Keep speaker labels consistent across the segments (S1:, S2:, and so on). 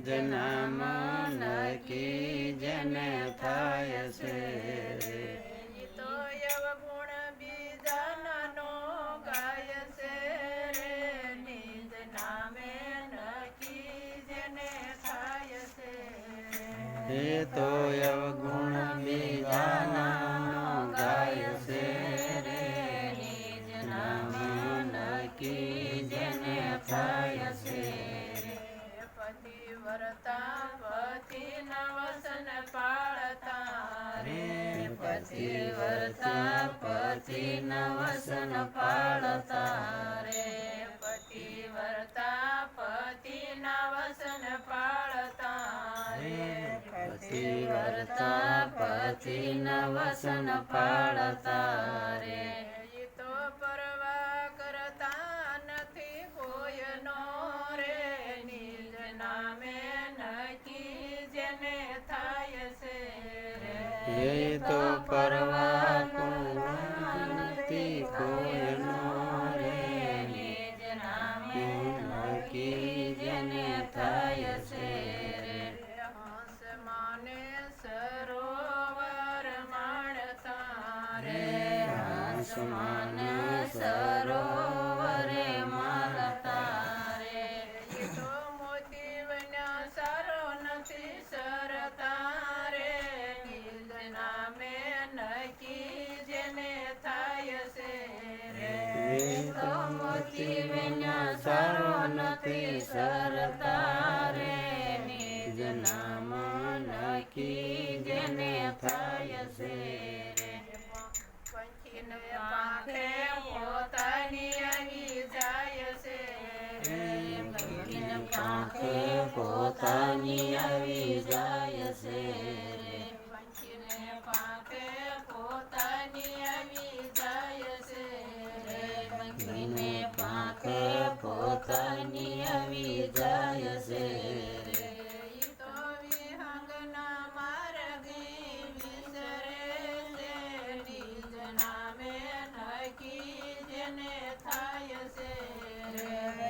S1: નિજ મન કી જેને થાય છે
S2: તો રે પતિ વર્તા પતિ નવસન પાળતા રે
S1: પતિ વરતા પતિ નવસન પાળતા
S2: રે પતિ વર્તા પતિ નવસન પાળતા રે
S1: રે એ તો પરવા નથી કોઈનો રે
S2: નિજ નામે
S1: નકી જેને થાય છે રે
S2: હંસ માને સરોવર માણતા નિજ નામ નકી જેને થાય છે પાંખે પોતાની આવી જાય છે
S1: પાંખે પોતાની આવી જાય છે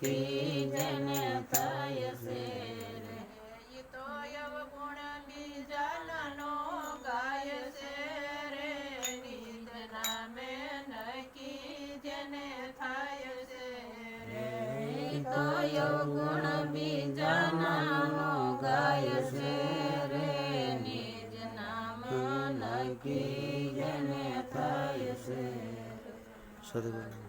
S1: નકી જેને થાય છે રે
S2: ઈ તો અવગુણ બીજાનો ગાય છે રે નિજ નામે નકી જેને થાય છે રે
S1: તો યવગુણ બીજાનાનો ગાય છે રે નિજ નામ નકી જેને થાય છે સદગુરુ.